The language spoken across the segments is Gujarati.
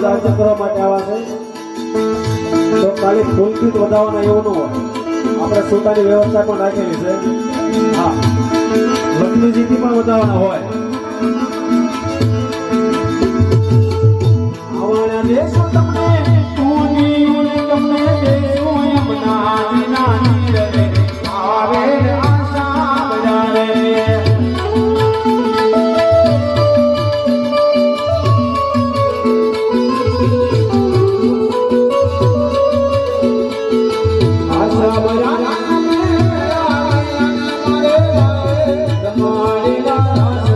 બાપા રણુજાનું કરવા માટે આવ્યા છે. તો ખાલી ફૂલથી જ વધાવવાના એવું ન હોય. આપણે સુતાની વ્યવસ્થા પણ રાખેલી છે. હા. લક્ષ્મીજીથી પણ વધાવવાના હોય. આવવાના દેશો બજારે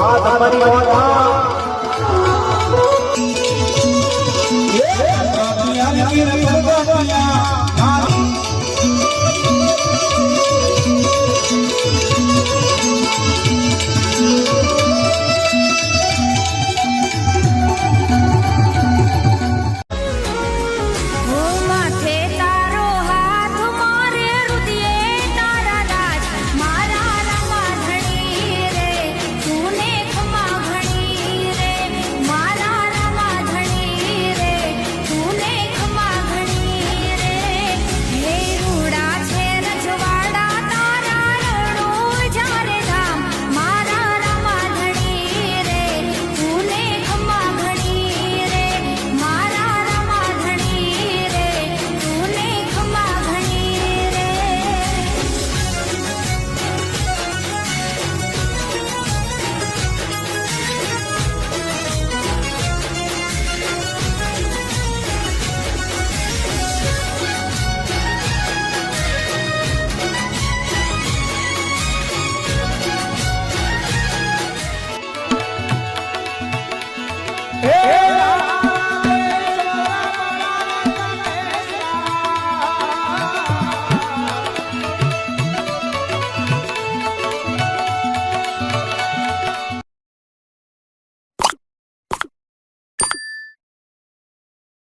બજારે તમારી